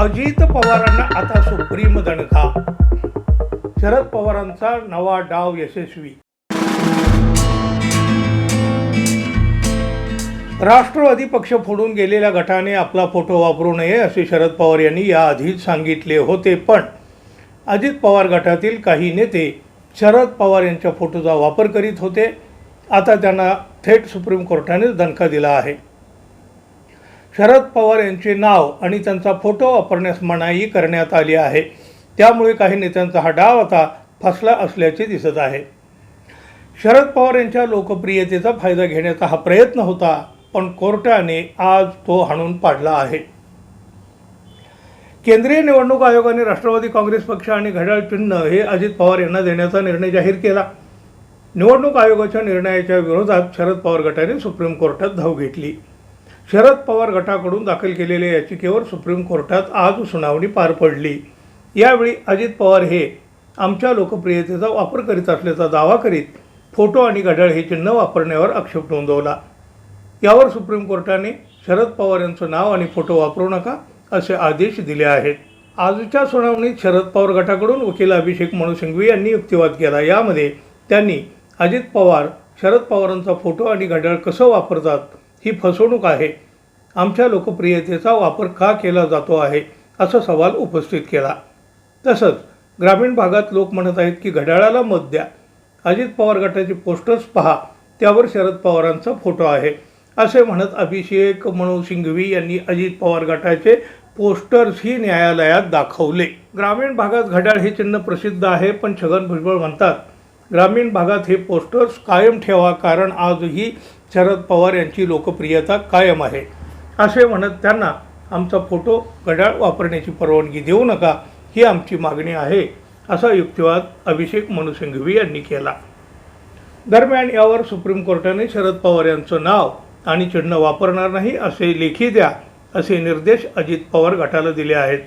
अजित पवारांना आता सुप्रीम दणका. शरद पवारांचा नवा डाव यशस्वी. राष्ट्रवादी पक्ष फोडून गेलेल्या गटाने आपला फोटो वापरू नये असे शरद पवार यांनी याआधीच सांगितले होते पण अजित पवार गटातील काही नेते शरद पवार यांच्या फोटोचा वापर करीत होते. आता त्यांना थेट सुप्रीम कोर्टाने दणका दिला आहे. शरद पवार यांचे नाव आणि त्यांचा फोटो वापरण्यास मनाई करण्यात आली आहे. त्यामुळे काही नेत्यांचा हा डाव आता फसला असल्याचे दिसत आहे. शरद पवार यांच्या लोकप्रियतेचा फायदा घेण्याचा हा प्रयत्न होता पण कोर्टाने आज तो हाणून पाडला आहे. केंद्रीय निवडणूक आयोगाने राष्ट्रवादी काँग्रेस पक्ष आणि घड्याळ चिन्ह हे अजित पवार यांना देण्याचा निर्णय जाहीर केला. निवडणूक आयोगाच्या निर्णयाच्या विरोधात शरद पवार गटाने सुप्रीम कोर्टात धाव घेतली. शरद पवार गटाकडून दाखल केलेल्या याचिकेवर सुप्रीम कोर्टात आज सुनावणी पार पडली. यावेळी अजित पवार हे आमच्या लोकप्रियतेचा वापर करीत असल्याचा दावा करीत फोटो आणि घड्याळ हे चिन्ह वापरण्यावर आक्षेप नोंदवला. यावर सुप्रीम कोर्टाने शरद पवार यांचं नाव आणि फोटो वापरू नका असे आदेश दिले आहेत. आजच्या सुनावणीत शरद पवार गटाकडून वकील अभिषेक मनु सिंघवी यांनी युक्तिवाद केला. यामध्ये त्यांनी अजित पवार शरद पवारांचा फोटो आणि घड्याळ कसं वापरतात ही फसवणूक आहे. आमच्या लोकप्रियतेचा वापर का केला जातो आहे असा सवाल उपस्थित केला. तसंच ग्रामीण भागात लोक म्हणत आहेत की घड्याळाला मत द्या. अजित पवार गटाचे पोस्टर्स पहा त्यावर शरद पवारांचा फोटो आहे. असे म्हणत अभिषेक मनू सिंघवी यांनी अजित पवार गटाचे पोस्टर्सही न्यायालयात दाखवले. ग्रामीण भागात घड्याळ हे चिन्ह प्रसिद्ध आहे पण छगन भुजबळ म्हणतात ग्रामीण भागात हे पोस्टर्स कायम ठेवा कारण आजही शरद पवार यांची लोकप्रियता कायम आहे. असे म्हणत त्यांना आमचा फोटो घड्याळ वापरण्याची परवानगी देऊ नका ही आमची मागणी आहे असा युक्तिवाद अभिषेक मनुसिंघवी यांनी केला. दरम्यान यावर सुप्रीम कोर्टाने शरद पवार यांचं नाव आणि चिन्ह वापरणार नाही असे लेखी द्या असे निर्देश अजित पवार गटाला दिले आहेत.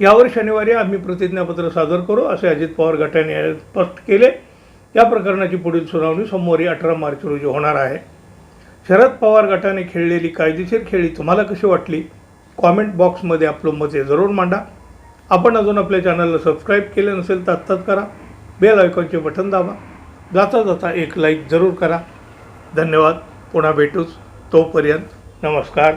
यावर शनिवारी आम्ही प्रतिज्ञापत्र सादर करू असे अजित पवार गटाने स्पष्ट केले. या प्रकरणाची पुढील सुनावणी सोमवारी अठरा मार्च रोजी होणार आहे. शरद पवार गटाने खेळलेली कायदेशीर खेळी तुम्हाला कशी वाटली? कॉमेंट बॉक्समध्ये आपलं मत हे जरूर मांडा. आपण अजून आपल्या चॅनलला सबस्क्राईब केले नसेल तर आत्ताच करा. बेल आयकॉनचे बटन दाबा. जाता जाता एक लाईक जरूर करा. धन्यवाद. पुन्हा भेटूच. तोपर्यंत नमस्कार.